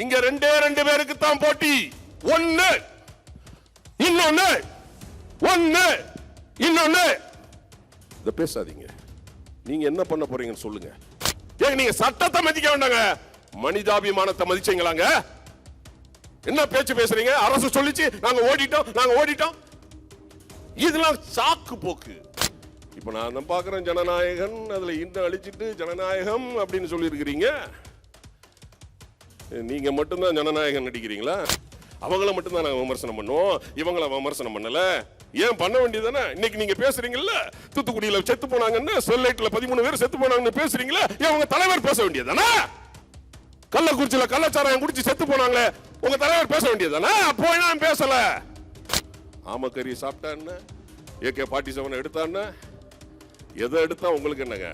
இங்க ரெண்டே ரெண்டு பேருக்கு தான் போட்டி. ஒன்னு இன்னொன்னு ஒன்னு இன்னொன்னு. இதை பேசாதீங்க. நீங்க என்ன பண்ண போறீங்கன்னு சொல்லுங்க. ஏங்க நீங்க சட்டத்தை மதிக்க வேண்டாங்க. மனிதாபிமானத்தை மதிச்சீங்களாங்க? என்ன பேச்சு பேசுறீங்க? அரசு சொல்லிச்சு நாங்க ஓடிட்டோம் நாங்க ஓடிட்டோம். இதெல்லாம் சாக்கு போக்கு. இப்ப நான் தான் பாக்குறேன் ஜனநாயகன். அதுல இன்னும் அழிச்சிட்டு ஜனநாயகம் அப்படின்னு சொல்லி நீங்கள் மட்டும்தான் ஜனநாயகன் நடிக்கிறீங்களா? அவங்கள மட்டும்தான் நாங்கள் விமர்சனம் பண்ணுவோம். இவங்கள விமர்சனம் பண்ணல. ஏன் பண்ண வேண்டியதானே இன்னைக்கு நீங்கள் பேசுறீங்கல்ல? தூத்துக்குடியில் செத்து போனாங்கன்னு செல்லைட்டில் பதிமூணு பேர் செத்து போனாங்கன்னு பேசுறீங்களா? ஏன் உங்க தலைவர் பேச வேண்டியதானே கள்ளக்குறிச்சியில் கள்ளச்சாராயம் குடிச்சு செத்து போனாங்களே உங்க தலைவர் பேச வேண்டியதானே அப்போ நான் பேசல? ஆமக்கறி சாப்பிட்டான்னு ஏகே பாட்டி செவன் எடுத்தான்னு எதை எடுத்தா உங்களுக்கு என்னங்க?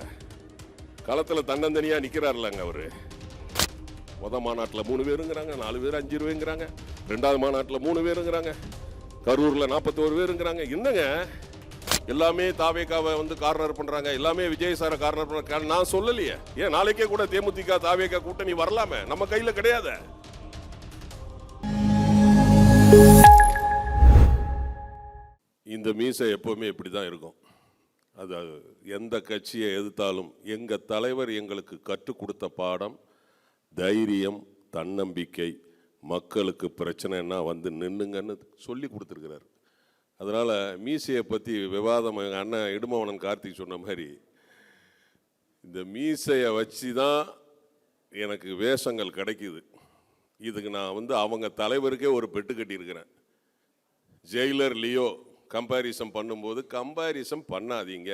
களத்தில் தன்னந்தனியாக நிக்கிறாருலங்க அவரு. முத மாநாட்டில் மூணு பேருங்கிறாங்க நாலு பேர் அஞ்சு ரூபாய்ங்கிறாங்க ரெண்டாவது மாநாட்டில் மூணு பேருங்கிறாங்க கரூரில் நாற்பத்தோரு பேருங்கிறாங்க. என்னங்க? எல்லாமே தாவேக்காவை வந்து கார்னர் பண்ணுறாங்க எல்லாமே விஜய் சாரை கார்னர் பண்ணுறாங்க நான் சொல்லலையே. ஏன் நாளைக்கே கூட தேமுதிக தாவேக்கா கூட்டணி வரலாமே? நம்ம கையில் கிடையாது. இந்த மீசை எப்போவுமே இப்படி தான் இருக்கும். அது எந்த கட்சியை எதிர்த்தாலும் எங்கள் தலைவர் எங்களுக்கு கற்றுக் கொடுத்த பாடம் தைரியம் தன்னம்பிக்கை மக்களுக்கு பிரச்சனைன்னா வந்து நின்னுங்கன்னு சொல்லி கொடுத்துருக்கிறார். அதனால் மீசையை பற்றி விவாதம் எங்கள் அண்ணன் இடுமவனன் கார்த்திக் சொன்ன மாதிரி இந்த மீசையை வச்சு தான் எனக்கு வேஷங்கள் கிடைக்குது. இதுக்கு நான் வந்து அவங்க தலைவருக்கே ஒரு பெட்டு கட்டியிருக்கிறேன். ஜெயிலர் லியோ கம்பாரிசன் பண்ணும்போது கம்பாரிசன் பண்ணாதீங்க.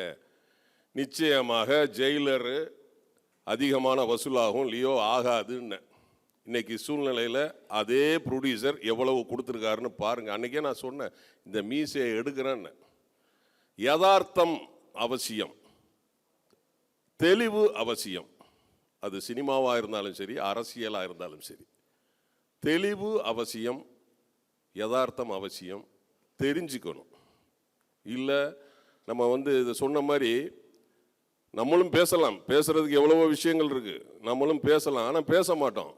நிச்சயமாக ஜெயிலரு அதிகமான வசூலாகும் லியோ ஆகாதுன்னு. இன்னைக்கு சூழ்நிலையில் அதே ப்ரொடியூசர் எவ்வளவு கொடுத்துருக்காருன்னு பாருங்கள் அன்னைக்கே நான் சொன்னேன் இந்த மீசையை எடுக்கிறேன்னு. யதார்த்தம் அவசியம். தெளிவு அவசியம். அது சினிமாவாக இருந்தாலும் சரி அரசியலாக இருந்தாலும் சரி. தெளிவு அவசியம் யதார்த்தம் அவசியம். தெரிஞ்சுக்கணும். இல்லை நம்ம வந்து இதை சொன்ன மாதிரி நம்மளும் பேசலாம். பேசுறதுக்கு எவ்வளவோ விஷயங்கள் இருக்கு. நம்மளும் பேசலாம். ஆனால் பேச மாட்டோம்.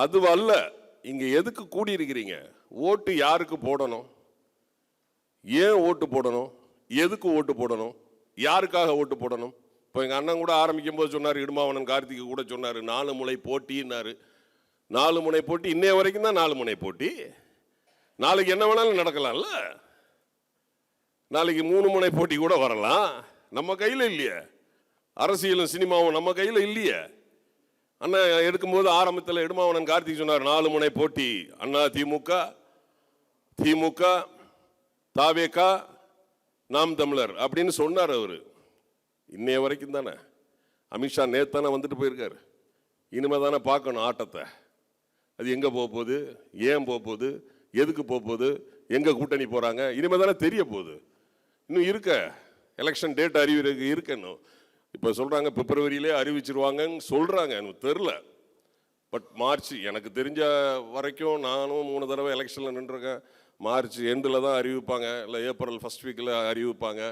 அது அல்ல இங்க எதுக்கு கூடி இருக்கிறீங்க ஓட்டு யாருக்கு போடணும்? ஏன் ஓட்டு போடணும்? எதுக்கு ஓட்டு போடணும்? யாருக்காக ஓட்டு போடணும்? இப்போ எங்கள் அண்ணன் கூட ஆரம்பிக்கும் போது சொன்னார் இடுமாவனன் கார்த்திகை கூட சொன்னார் நாலு முனை போட்டின்னாரு. நாலு முனை போட்டி இன்னைய வரைக்கும் தான் நாலு முனை போட்டி. நாளைக்கு என்ன வேணாலும் நடக்கலாம்ல. நாளைக்கு மூணு முனை போட்டி கூட வரலாம். நம்ம கையில் இல்லையே. அரசியலும் சினிமாவும் நம்ம கையில் இல்லையே. அண்ணா எடுக்கும்போது ஆரம்பத்தில் எடுமாவனன் கார்த்திக் சொன்னார் நாலு முனை போட்டி. அண்ணா திமுக திமுக தாவேகா நாம் தமிழர் அப்படின்னு சொன்னார் அவர். இன்னைய வரைக்கும் தானே. அமித்ஷா நேத்தானே வந்துட்டு போயிருக்காரு. இனிமே தானே பார்க்கணும் ஆட்டத்தை. அது எங்கே போக போகுது? ஏன் போக போகுது? எதுக்கு போக போகுது? எங்கே கூட்டணி போகிறாங்க இனிமே தானே தெரிய போகுது. இன்னும் இருக்க. எலெக்ஷன் டேட் அறிவிறதுக்கு இருக்கணும். இப்போ சொல்கிறாங்க பிப்ரவரியிலே அறிவிச்சிருவாங்கன்னு சொல்கிறாங்க எனக்கு தெரில பட் மார்ச் எனக்கு தெரிஞ்ச வரைக்கும் நானும் மூணு தடவை எலெக்ஷனில் நின்றுருக்கேன். மார்ச் எண்டில் தான் அறிவிப்பாங்க இல்லை ஏப்ரல் ஃபர்ஸ்ட் வீக்கில் அறிவிப்பாங்க.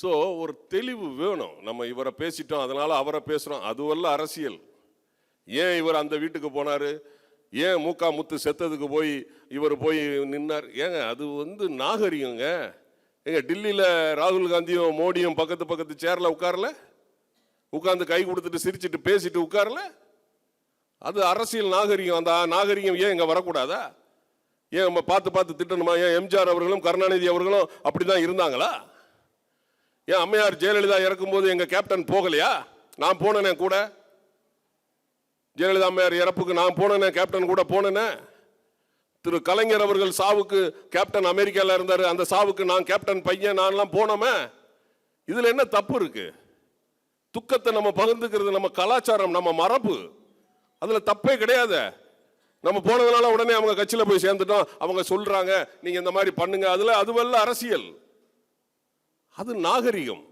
ஸோ ஒரு தெளிவு வேணும். நம்ம இவரை பேசிட்டோம் அதனால் அவரை பேசுகிறோம் அதுவல்ல அரசியல். ஏன் இவர் அந்த வீட்டுக்கு போனார்? ஏன் மூக்கா முத்து செத்ததுக்கு போய் இவர் போய் நின்னார்? ஏங்க அது வந்து நாகரிகங்க. எங்கள் டில்லியில் ராகுல் காந்தியும் மோடியும் பக்கத்து பக்கத்து சேரில் உட்காரல? உட்காந்து கை கொடுத்துட்டு சிரிச்சிட்டு பேசிட்டு உட்காரல? அது அரசியல் நாகரிகம் அந்த நாகரிகம் ஏன் இங்கே வரக்கூடாதா? ஏன் நம்ம பார்த்து பார்த்து திட்டணுமா? ஏன் எம்ஜிஆர் அவர்களும் கருணாநிதி அவர்களும் அப்படி தான் இருந்தாங்களா? ஏன் அம்மையார் ஜெயலலிதா இறக்கும்போது எங்கள் கேப்டன் போகலையா? நான் போனேனே கூட. ஜெயலலிதா அம்மையார் இறப்புக்கு நான் போனேனே கேப்டன் கூட போனேனே. திரு கலைஞர் அவர்கள் சாவுக்கு கேப்டன் அமெரிக்காவில் இருந்தார். அந்த சாவுக்கு நான் கேப்டன் பையன் நான்லாம் போனோமே. இதில் என்ன தப்பு இருக்கு? துக்கத்தை நம்ம பகிர்ந்துக்கிறது நம்ம கலாச்சாரம் நம்ம மரபு. அதில் தப்பே கிடையாது. நம்ம போனதுனால உடனே அவங்க கட்சியில் போய் சேர்ந்துட்டோம். அவங்க சொல்கிறாங்க நீங்கள் இந்த மாதிரி பண்ணுங்க. அதில் அதுவல்ல அரசியல். அது நாகரிகம்.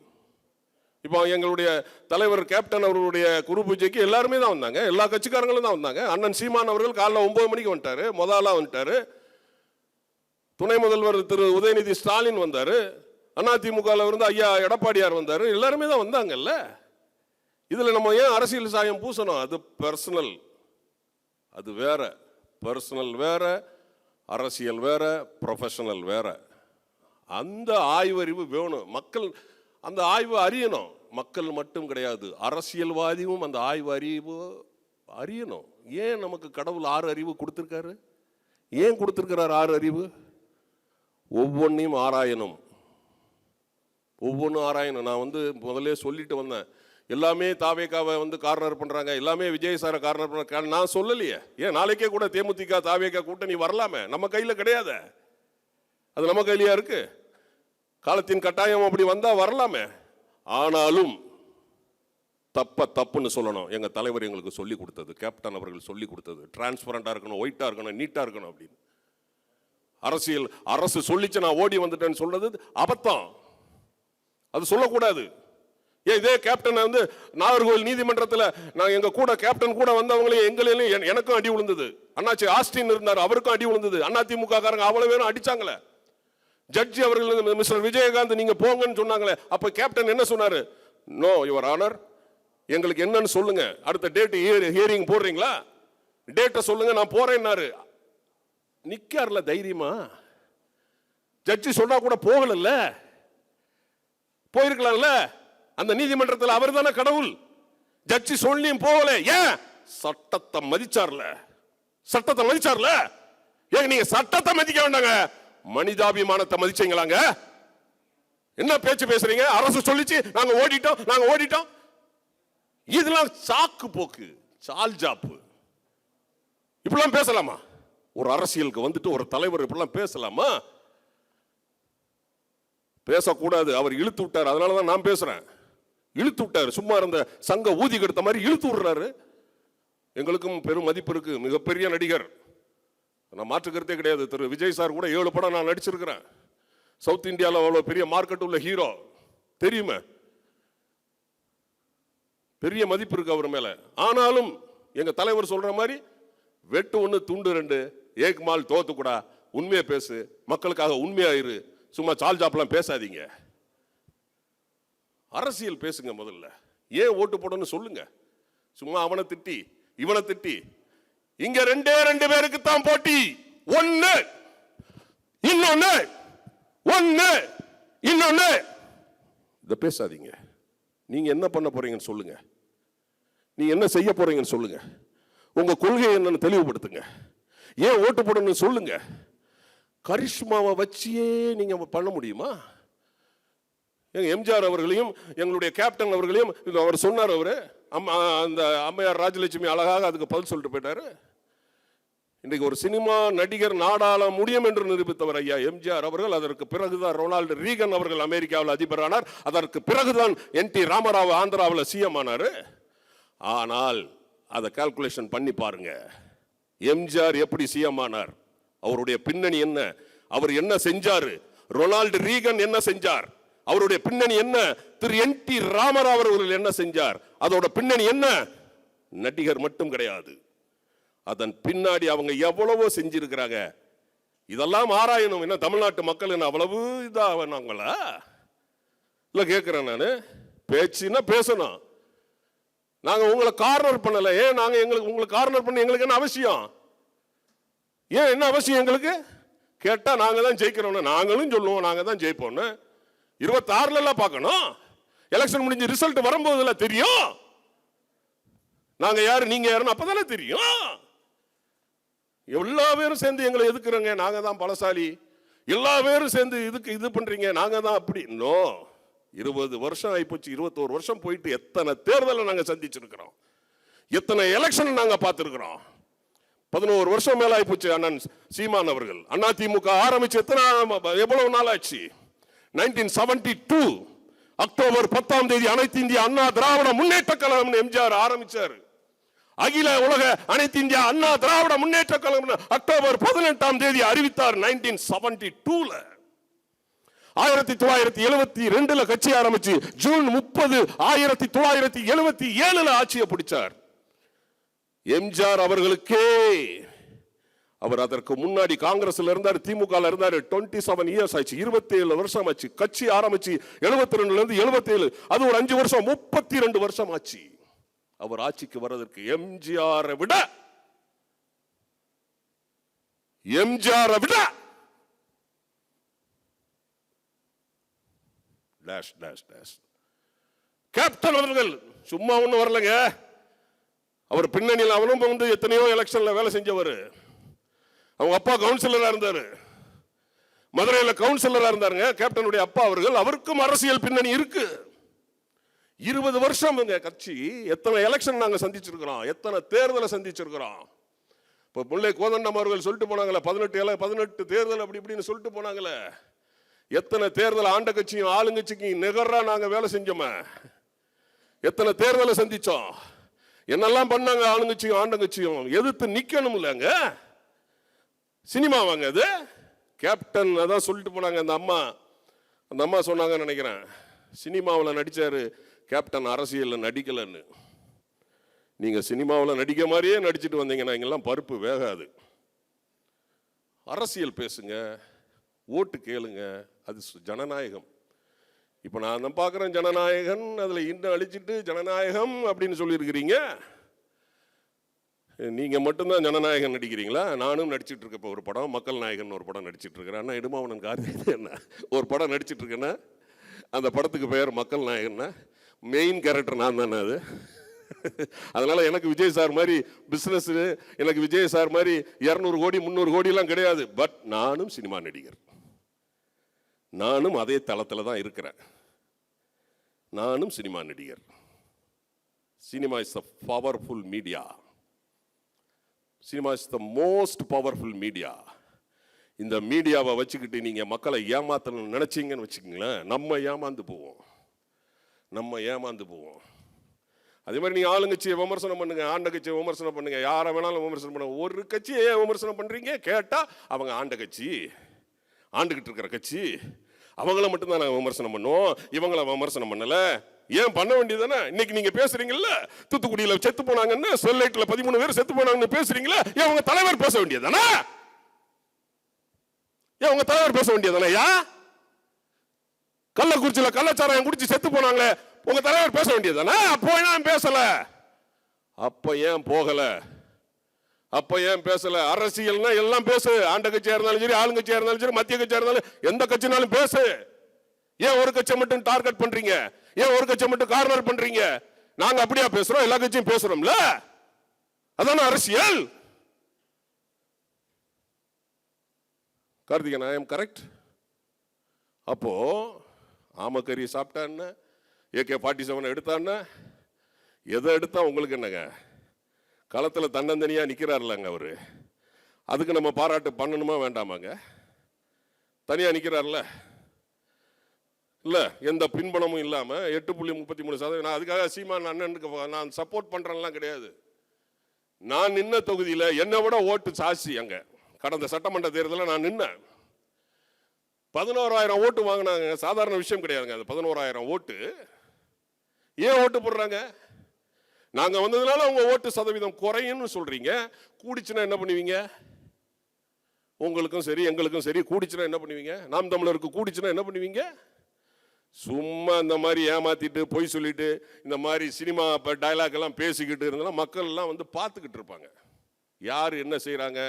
இப்போ எங்களுடைய தலைவர் கேப்டன் அவர்களுடைய குரு பூஜைக்கு எல்லாருமே தான் வந்தாங்க. எல்லா கட்சிக்காரங்களும் தான் வந்தாங்க. அண்ணன் சீமான் அவர்கள் காலைல ஒன்பது மணிக்கு வந்துட்டாரு. முதலாக வந்துட்டாரு. துணை முதல்வர் திரு உதயநிதி ஸ்டாலின் வந்தார். அதிமுகவில் இருந்து ஐயா எடப்பாடியார் வந்தார். எல்லாருமே தான் வந்தாங்கல்ல. இதில் நம்ம ஏன் அரசியல் சாயம் பூசணும்? அது பர்சனல் அது வேற. பர்சனல் வேற. அரசியல் வேற. ப்ரொஃபஷனல் வேற. அந்த ஆய்வறிவு வேணும். மக்கள் அந்த ஆய்வு அறியணும். மக்கள் மட்டும் கிடையாது அரசியல்வாதியும் அந்த ஆய்வு அறிவு அறியணும். ஏன் நமக்கு கடவுள் ஆறு அறிவு கொடுத்துருக்காரு? ஏன் கொடுத்துருக்கிறார் ஆறு அறிவு? ஒவ்வொன்றையும் ஆராயணும். ஒவ்வொன்றும் ஆராயணும். நான் வந்து முதல்ல சொல்லிட்டு வந்தேன். எல்லாமே தாவேக்காவை வந்து கார்னர் பண்ணுறாங்க எல்லாமே விஜய் சாரை கார்னர் பண்றாங்க. நான் சொல்லலையே. ஏன் நாளைக்கே கூட தேமுதிக தாவேக்கா கூட்டணி வரலாமே? நம்ம கையில் கிடையாது. அது நம்ம கையிலையா இருக்குது காலத்தின் கட்டாயம் அப்படி வந்தால் வரலாமே? ஆனாலும் தப்ப தப்புன்னு சொல்லணும். எங்கள் தலைவர் எங்களுக்கு சொல்லி கொடுத்தது. கேப்டன் அவர்கள் சொல்லி கொடுத்தது. டிரான்ஸ்பரண்டாக இருக்கணும் ஒயிட்டாக இருக்கணும் நீட்டாக இருக்கணும் அப்படின்னு. அரசியல் அரசு சொல்லிச்சு நான் ஓடி வந்துட்டேன்னு சொல்றது அபத்தம். அது சொல்லக்கூடாது. ஏ இதே கேப்டன் வந்து நாகர்கோவில் நீதிமன்றத்தில் நான் எங்கள் கூட கேப்டன் கூட வந்தவங்களையும் எங்களையும் என்- எனக்கும் அடி விழுந்தது அண்ணாச்சி ஆஸ்டின் இருந்தார் அவருக்கும் அடி விழுந்தது அதிமுக காரங்க அவ்வளோ பேரும் அடிச்சாங்களே. ஜட்ஜி அவர்கள் மிஸ்டர் விஜயகாந்த் நீங்க போங்கன்னு சொன்னாங்களே அப்போ கேப்டன் என்ன சொன்னாரு? நோ யுவர் ஆனர் எங்களுக்கு என்னன்னு சொல்லுங்க. அடுத்த டேட் ஹியரிங் போடுறீங்களா? டேட்டை சொல்லுங்க நான் போறேன்னாரு. நிக்கார்ல தைரியமா? ஜட்ஜி சொன்னா கூட போகலல்ல. போயிருக்கலாம்ல. அந்த நீதிமன்றத்தில் அவர் தானே கடவுள்? ஜட்ஜி சொல்லியும் போகல. ஏன்? சட்டத்தை மதிச்சார்ல. சட்டத்தை மதிச்சார்ல? ஏங்க நீங்க சட்டத்தை மதிக்க வேண்டாங்க. மனிதாபிமானத்தை மதிச்சீங்களாங்க? என்ன பேச்சு பேசுறீங்க? அரசு சொல்லிச்சு நாங்க ஓடிட்டோம் நாங்க ஓடிட்டோம். இதெல்லாம் சாக்கு போக்கு சால் ஜாப்பு. இப்படிலாம் பேசலாமா? ஒரு அரசியலுக்கு வந்துட்டு ஒரு தலைவர் இப்படிலாம் பேசலாமா? பேசக்கூடாது அவர் இழுத்து விட்டார் அதனால தான் நான் பேசுறேன். இழுத்து விட்டார் சும்மா இருந்த சங்க ஊதி கெடுத்த மாதிரி இழுத்து விடுறாரு. எங்களுக்கும் பெரும் மதிப்பு இருக்கு மிகப்பெரிய நடிகர். நான் மாற்றுக்கிறதே கிடையாது. திரு. விஜய் சார் கூட ஏழு படம் நான் நடிச்சிருக்கிறேன். சவுத் இந்தியாவில் அவ்வளோ பெரிய மார்க்கெட் உள்ள ஹீரோ தெரியுமே? பெரிய மதிப்பு இருக்கு அவர் மேலே. ஆனாலும் எங்க தலைவர் சொல்ற மாதிரி வெட்டு ஒன்று துண்டு ரெண்டு ஏக் மால் தோத்து கூடா உண்மையை பேசு மக்களுக்காக உண்மையாயிரு சும்மா சால் ஜாப்லாம் பேசாதீங்க. அரசியல் பேசுங்க முதல்ல. ஏன் ஓட்டு போடணும்னு சொல்லுங்க. சும்மா அவனை திட்டி இவனை திட்டி இங்க ரெண்டே ரெண்டு பேருக்கு தான் போட்டி. ஒன்னு இன்னொன்னு ஒன்னு இன்னொன்னு. இதை பேசாதீங்க. நீங்க என்ன பண்ண போறீங்கன்னு சொல்லுங்க. நீங்க என்ன செய்ய போறீங்கன்னு சொல்லுங்க. உங்க கொள்கை என்னன்னு தெளிவுபடுத்துங்க. ஏன் ஓட்டு போடணும்னு சொல்லுங்க. கரிஷ்மாவை வச்சியே நீங்க பண்ண முடியுமா? எங்க எம்ஜிஆர் அவர்களையும் எங்களுடைய கேப்டன் அவர்களையும் அவர் சொன்னார் அவரு. அம்மா அந்த அம்மையார் ராஜலட்சுமி அழகாக அதுக்கு பதில் சொல்லிட்டு போயிட்டாரு. இன்றைக்கு ஒரு சினிமா நடிகர் நாடாள முடியும் என்று நிரூபித்தவர் ஐயா எம்ஜிஆர் அவர்கள் அதற்கு பிறகுதான் ரொனால்டு ரீகன் அவர்கள் அமெரிக்காவில் அதிபரானார். அதற்கு பிறகுதான் என் டி ராமராவ் ஆந்திராவில் சிஎம் ஆனார். ஆனால் அதை கால்குலேஷன் பண்ணி பாருங்க. எம்ஜிஆர் எப்படி சிஎம் ஆனார்? அவருடைய பின்னணி என்ன? அவர் என்ன செஞ்சார்? ரொனால்டு ரீகன் என்ன செஞ்சார்? அவருடைய பின்னணி என்ன? திரு என் டி ராமராவ் அவர்கள் என்ன செஞ்சார்? அதோட பின்னணி என்ன? நடிகர் மட்டும் கிடையாது. அதன் பின்னாடி அவங்க எவ்வளவோ செஞ்சிருக்கிறாங்க. இதெல்லாம் ஆராயணும். என்ன தமிழ்நாட்டு மக்கள் என்ன அவ்வளவு இதாகனாங்களா இல்லை கேட்குறேன் நான். பேச்சுன்னா பேசணும். நாங்கள் உங்களை கார்னர் பண்ணலை. ஏன் நாங்கள் எங்களுக்கு உங்களை கார்னர் பண்ண எங்களுக்கு என்ன அவசியம்? ஏன் என்ன அவசியம் எங்களுக்கு? கேட்டால் நாங்கள் தான் ஜெயிக்கிறோம்னு நாங்களும் சொல்லுவோம். நாங்கள் தான் ஜெயிப்போம்னு. இருபத்தாறுலலாம் பார்க்கணும். எலெக்ஷன் முடிஞ்சு ரிசல்ட் வரும்போதுல தெரியும். நாங்க யாரு நீங்க யாருன்னு அப்பதானே தெரியும். எல்லா பேரும் சேர்ந்து எங்களை எதுக்குறோங்க? நாங்க தான் பலசாலி. எல்லா பேரும் சேர்ந்து இதுக்கு இது பண்றீங்க. நாங்க தான் அப்படி. நோ. இருபது வருஷம் ஆயிப்போச்சு. இருபத்தோரு வருஷம் போயிட்டு எத்தனை தேர்தலை நாங்க சந்திச்சிருக்கிறோம்? எத்தனை எலெக்ஷன் நாங்க பார்த்துருக்குறோம்? பதினோரு வருஷம் மேல ஆயிப்போச்சு அண்ணன் சீமான் அவர்கள். அண்ணா திமுக ஆரம்பிச்சு எத்தனை எவ்வளவு நாள் ஆச்சு நைன்டீன் செவன்டி டூ அக்டோபர் பத்தாம் தேதி அனைத்து இந்திய அண்ணா திராவிட முன்னேற்ற கழகம் எம்ஜிஆர் ஆரம்பிச்சாரு. அகில உலக அனைத்து இந்தியா அண்ணா திராவிட முன்னேற்ற கழகம் அக்டோபர் பதினெட்டாம் தேதி அறிவித்தார் நைன்டீன் செவன்டி டூல. ஆயிரத்தி தொள்ளாயிரத்தி எழுபத்தி ரெண்டுல கட்சி ஆரம்பிச்சு ஜூன் முப்பது ஆயிரத்தி தொள்ளாயிரத்தி எழுபத்தி ஏழுல ஆட்சியை பிடிச்சார். எம்ஜிஆர் அவர்களுக்கே அவர் அதற்கு முன்னாடி காங்கிரஸ்ல இருந்தார் திமுக இருந்தார். டுவெண்ட்டி செவன் இயர்ஸ் ஆச்சு இருபத்தி ஏழு வருஷம் ஆச்சு. கட்சி ஆரம்பிச்சு எழுபத்தி ரெண்டுல இருந்து எழுபத்தி ஏழு அது ஒரு அஞ்சு வருஷம் முப்பத்தி ரெண்டு வருஷம் ஆச்சு. அவர் ஆட்சிக்கு வர்றதற்கு எம்ஜிஆரை விட எம்ஜிஆர் விட டேஷ் டேஷ் டேஷ் கேப்டன் அவர்கள் சும்மா ஒன்றும் வரலங்க. அவர் பின்னணியில் அவனும் வந்து எத்தனையோ எலெக்ஷன்ல வேலை செஞ்சவர். அவங்க அப்பா கவுன்சிலராக இருந்தாரு. மதுரையில் கவுன்சிலராக இருந்தாருங்க. கேப்டனுடைய அப்பா அவர்கள். அவருக்கும் அரசியல் பின்னணி இருக்கு. இருபது வருஷம் இந்த கட்சி. எத்தனை எலெக்ஷன் நாங்கள் சந்திச்சிருக்கிறோம். எத்தனை தேர்தலை சந்திச்சிருக்கிறோம். இப்போ முல்லை கோதண்டம் அவர்கள் சொல்லிட்டு போனாங்களே பதினெட்டு எல பதினெட்டு தேர்தல் அப்படி இப்படின்னு சொல்லிட்டு போனாங்களே எத்தனை தேர்தல் ஆண்ட கட்சியும் ஆளுங்கட்சிக்கும் நிகராக நாங்கள் வேலை செஞ்சோமே. எத்தனை தேர்தலை சந்தித்தோம் என்னெல்லாம் பண்ணாங்க ஆளுங்கட்சியும் ஆண்டங்கட்சியும் எதிர்த்து நிற்கணும் இல்லைங்க சினிமா வாங்க அது. கேப்டன் அதான் சொல்லிட்டு போனாங்க அந்த அம்மா. அந்த அம்மா சொன்னாங்கன்னு நினைக்கிறேன். சினிமாவில் நடித்தார் கேப்டன் அரசியலில் நடிக்கலன்னு. நீங்கள் சினிமாவில் நடிக்க மாதிரியே நடிச்சுட்டு வந்தீங்கன்னா இங்கெல்லாம் பருப்பு வேகாது. அரசியல் பேசுங்க ஓட்டு கேளுங்க அது ஜனநாயகம். இப்போ நான் தான் பார்க்குறேன் ஜனநாயகன் அதில் இன்னும் அழிச்சிட்டு ஜனநாயகம் அப்படின்னு சொல்லியிருக்கிறீங்க. நீங்கள் மட்டும்தான் ஜனநாயகன் நடிக்கிறீங்களா? நானும் நடிச்சிட்டு இருக்க இப்போ ஒரு படம் மக்கள் நாயகன் ஒரு படம் நடிச்சிட்டு இருக்கிறேன் அண்ணா இடுமாவனன் கார்த்திகை என்ன? ஒரு படம் நடிச்சிட்டு இருக்கேன்னா அந்த படத்துக்கு பெயர் மக்கள் நாயகன்னா? மெயின் கேரக்டர் நான் தானே அது? அதனால் எனக்கு விஜய் சார் மாதிரி பிஸ்னஸ் எனக்கு விஜய் சார் மாதிரி இரநூறு கோடி முந்நூறு கோடிலாம் கிடையாது. பட் நானும் சினிமா நடிகர். நானும் அதே தளத்தில் தான் இருக்கிறேன். நானும் சினிமா நடிகர். Cinema is a powerful media cinema is the most powerful media இந்த மீடியாவை வச்சுக்கிட்டு நீங்கள் மக்களை ஏமாத்தணும்னு நினச்சிங்கன்னு வச்சுக்கிங்களேன் நம்ம ஏமாந்து போவோம். நம்ம ஏமாந்து போவோம். அதே மாதிரி நீங்கள் ஆளுங்கட்சியை விமர்சனம் பண்ணுங்கள் ஆண்ட கட்சியை விமர்சனம் பண்ணுங்கள் யாரை வேணாலும் விமர்சனம் பண்ணுங்க. ஒரு கட்சியை ஏன் விமர்சனம் பண்ணுறீங்க கேட்டால் அவங்க ஆண்ட கட்சி ஆண்டுகிட்டு இருக்கிற கட்சி. அவங்கள மட்டும்தான் நாங்கள் விமர்சனம் பண்ணுவோம். இவங்கள விமர்சனம் பண்ணலை. ஏன் பண்ண வேண்டியதானே இன்னைக்கு நீங்க பேசுறீங்கல்ல? தூத்துக்குடியில் செத்து போனாங்கன்னு ஸ்டெர்லைட்ல பதிமூணு பேர் செத்து போனாங்கன்னு பேசுறீங்களா ஏன் உங்க தலைவர் பேச வேண்டியதானே ஏன் உங்க தலைவர் பேச வேண்டியதானே யா? கள்ளக்குறிச்சியில் கள்ளச்சாராயம் குடிச்சு செத்து போனாங்களே உங்க தலைவர் பேச வேண்டியதானே அப்போ ஏன் பேசல? அப்ப ஏன் போகல? அப்ப ஏன் பேசல? அரசியல்னா எல்லாம் பேசு. ஆண்ட கட்சியா இருந்தாலும் சரி ஆளுங்கட்சியா இருந்தாலும் சரி மத்திய கட்சியா இருந்தாலும் எந்த கட்சினாலும் பேசு. ஏன் ஒரு கட்சியை மட்டும் டார்கெட் பண்றீங்க? ஏன் ஒரு கட்சியை மட்டும் கார்னர் பண்றீங்க? நாங்க அப்படியா பேசுறோம்? எல்லா கட்சியும் பேசுறோம்ல? அதான அரசியல்? கார்த்திகன் ஐ எம் கரெக்ட் அப்போ ஆமக்கறி சாப்பிட்டான்னு ஏகே ஃபார்ட்டி செவன் எடுத்தான்னு எதை எடுத்தா உங்களுக்கு என்னங்க? களத்தில் தன்னந்தனியாக நிற்கிறாருலங்க அவர். அதுக்கு நம்ம பாராட்டு பண்ணணுமா வேண்டாமாங்க? தனியாக நிற்கிறார்ல இல்லை எந்த பின்பணமும் இல்லாமல் எட்டு புள்ளி முப்பத்தி மூணு சதவீதம். நான் அதுக்காக சீமான் அண்ணனுக்கு நான் சப்போர்ட் பண்ணுறேன்லாம் கிடையாது. நான் நின்ன தொகுதியில் என்னை விட ஓட்டு சாசி அங்கே. கடந்த சட்டமன்ற தேர்தலில் நான் நின்னேன். பதினோராயிரம் ஓட்டு வாங்கினாங்க. சாதாரண விஷயம் கிடையாதுங்க அது. பதினோராயிரம் ஓட்டு. ஏன் ஓட்டு போடுறாங்க? நாங்கள் வந்ததுனால உங்கள் ஓட்டு சதவீதம் குறையும்னு சொல்கிறீங்க கூடிச்சுன்னா என்ன பண்ணுவீங்க? உங்களுக்கும் சரி எங்களுக்கும் சரி கூடிச்சுன்னா என்ன பண்ணுவீங்க? நாம் தமிழருக்கு கூடிச்சுன்னா என்ன பண்ணுவீங்க? சும்மா இந்த மாதிரி ஏமாத்திட்டு பொய் சொல்லிட்டு இந்த மாதிரி சினிமா இப்போ டைலாக் எல்லாம் பேசிக்கிட்டு இருந்தாலும் மக்கள் எல்லாம் வந்து பார்த்துக்கிட்டு இருப்பாங்க. யார் என்ன செய்கிறாங்க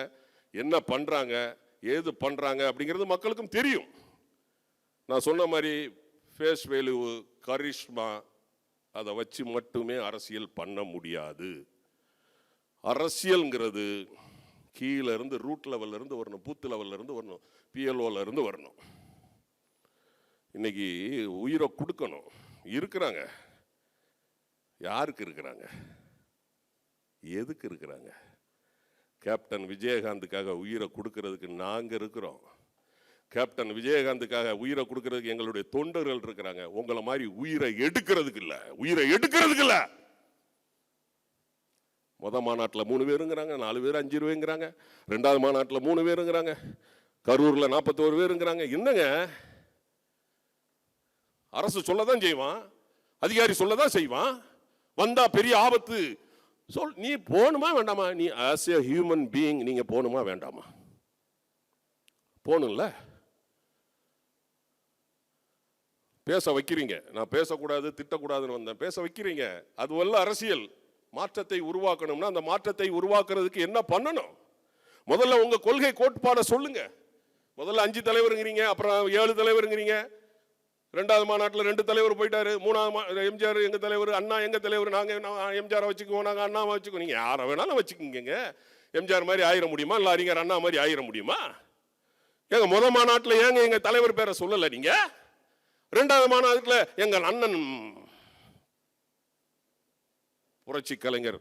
என்ன பண்ணுறாங்க ஏது பண்ணுறாங்க அப்படிங்கிறது மக்களுக்கும் தெரியும். நான் சொன்ன மாதிரி ஃபேஸ் வேல்யூ கரிஷ்மா அதை வச்சு மட்டுமே அரசியல் பண்ண முடியாது. அரசியல்ங்கிறது கீழே இருந்து ரூட் லெவல்லேருந்து வரணும் பூத் லெவல்லேருந்து வரணும் பிஎல்ஓல இருந்து வரணும். இன்னைக்கு உயிரை கொடுக்கணும். இருக்கிறாங்க. யாருக்கு இருக்கிறாங்க? எதுக்கு இருக்கிறாங்க? கேப்டன் விஜயகாந்துக்காக உயிரை கொடுக்கறதுக்கு நாங்கள் இருக்கிறோம். கேப்டன் விஜயகாந்துக்காக உயிரை கொடுக்கறதுக்கு எங்களுடைய தொண்டர்கள் இருக்கிறாங்க. உங்களை மாதிரி உயிரை எடுக்கிறதுக்கு இல்லை. உயிரை எடுக்கிறதுக்கு இல்லை. முத மாநாட்டில் மூணு பேருங்கிறாங்க நாலு பேர் அஞ்சு ரூபாய்ங்கிறாங்க ரெண்டாவது மாநாட்டில் மூணு பேருங்கிறாங்க கரூரில் நாற்பத்தோரு பேருங்கிறாங்க என்னங்க? அரசு சொல்லதான் செய்வான் அதிகாரி சொல்லதான் செய்வான். வந்தா பெரிய ஆபத்து. சொல் நீ போகணுமா வேண்டாமா? நீ ஆஸ் ஏ ஹியூமன் பீயிங் நீங்க போகணுமா வேண்டாமா? போகணும்ல பேச வைக்கிறீங்க. நான் பேசக்கூடாது திட்டக்கூடாதுன்னு வந்தேன். பேச வைக்கிறீங்க. அது வல்ல அரசியல். மாற்றத்தை உருவாக்கணும்னா அந்த மாற்றத்தை உருவாக்குறதுக்கு என்ன பண்ணணும்? முதல்ல உங்கள் கொள்கை கோட்பாடை சொல்லுங்க. முதல்ல அஞ்சு தலைவருங்கிறீங்க அப்புறம் ஏழு தலைவருங்கிறீங்க. ரெண்டாவது மாநாட்டில் ரெண்டு தலைவர் போயிட்டாரு. மூணாவது மா எம்ஜிஆர் எங்கள் தலைவர் அண்ணா எங்கள் தலைவர் நாங்கள் எம்ஜிஆரை வச்சுக்குவோம் நாங்கள் அண்ணாவை வச்சுக்குவோம். நீங்கள் யாரை வேணாலும் வச்சுக்கோங்க எம்ஜிஆர் மாதிரி ஆயிர முடியுமா? இல்லை அறிஞர் அண்ணா மாதிரி ஆயிர முடியுமா? எங்க முத மாநாட்டில் ஏங்க எங்கள் தலைவர் பேரை சொல்லலை நீங்க? ரெண்டாவது மாநாட்டில் எங்கள் அண்ணன் புரட்சி கலைஞர்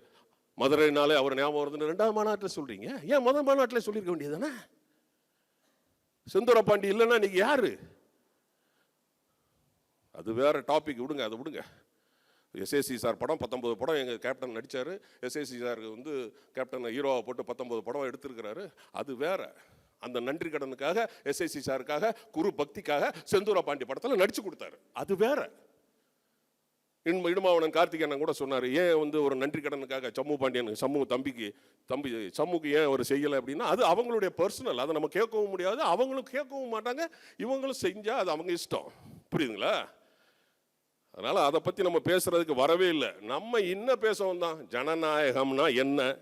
மதுரைனாலே அவர் ஞாபகம் வருதுன்னு ரெண்டாவது மாநாட்டில் சொல்றீங்க. ஏன் முதல் மாநாட்டில் சொல்லியிருக்க வேண்டியதானே செந்தூர பாண்டி இல்லைன்னா நீங்க யாரு? அது வேறு டாபிக் விடுங்க அதை விடுங்க. எஸ்ஏசி சார் படம் பத்தொம்பது படம் எங்கள் கேப்டன் நடித்தார் எஸ்ஏசி சாருக்கு வந்து கேப்டன் ஹீரோவை போட்டு பத்தொம்பது படம் எடுத்திருக்கிறாரு. அது வேற. அந்த நன்றி கடனுக்காக எஸ்ஐசி சாருக்காக குரு பக்திக்காக செந்தூரா பாண்டி படத்தில் நடிச்சு கொடுத்தாரு. அது வேற. இன்ம இடுமாவனன் கார்த்திகேயன் கூட சொன்னார் ஏன் வந்து ஒரு நன்றி கடனுக்காக சம்மு பாண்டியனுக்கு சம்மு தம்பிக்கு தம்பி சம்முக்கு ஏன் அவர் செய்யலை? அப்படின்னா அது அவங்களுடைய பர்சனல் அதை நம்ம கேட்கவும் முடியாது அவங்களும் கேட்கவும் மாட்டாங்க இவங்களும் செஞ்சால் அது அவங்க இஷ்டம். புரியுதுங்களா? அதனால் அதை பற்றி நம்ம பேசுகிறதுக்கு வரவே இல்லை. நம்ம என்ன பேசவும் தான். ஜனநாயகம்னா என்ன?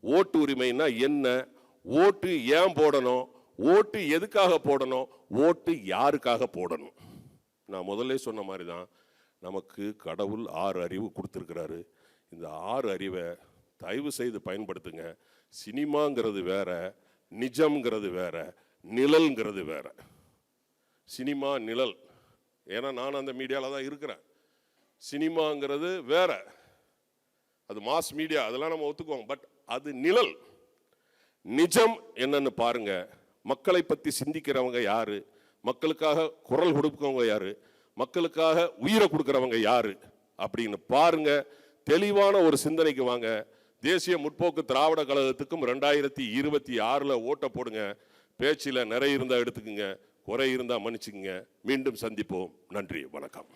ஓட்டு உரிமைனா என்ன? ஓட்டு ஏன் போடணும்? ஓட்டு எதுக்காக போடணும்? ஓட்டு யாருக்காக போடணும்? நான் முதல்ல சொன்ன மாதிரி தான் நமக்கு கடவுள் ஆறு அறிவு கொடுத்துருக்கிறாரு. இந்த ஆறு அறிவை தயவு செய்து பயன்படுத்துங்க. சினிமாங்கிறது வேற நிஜம்ங்கிறது வேற நிழல்ங்கிறது வேற. சினிமா நிழல். ஏன்னா நான் அந்த மீடியாவில் தான் இருக்கிறேன். சினிமாங்கிறது வேற. அது மாஸ் மீடியா அதெல்லாம் நம்ம ஒத்துக்குவோம். பட் அது நிழல். நிஜம் என்னன்னு பாருங்க. மக்களை பற்றி சிந்திக்கிறவங்க யாரு? மக்களுக்காக குரல் கொடுக்கவங்க யாரு? மக்களுக்காக உயிரை கொடுக்குறவங்க யாரு? அப்படின்னு பாருங்க. தெளிவான ஒரு சிந்தனைக்கு வாங்க. தேசிய முற்போக்கு திராவிட கழகத்துக்கும் ரெண்டாயிரத்தி இருபத்தி ஆறில் ஓட்ட போடுங்க. பேச்சில் நிறைய இருந்தால் எடுத்துக்குங்க. குறை இருந்தால் மன்னிச்சுங்க மீண்டும் சந்திப்போம். நன்றி வணக்கம்.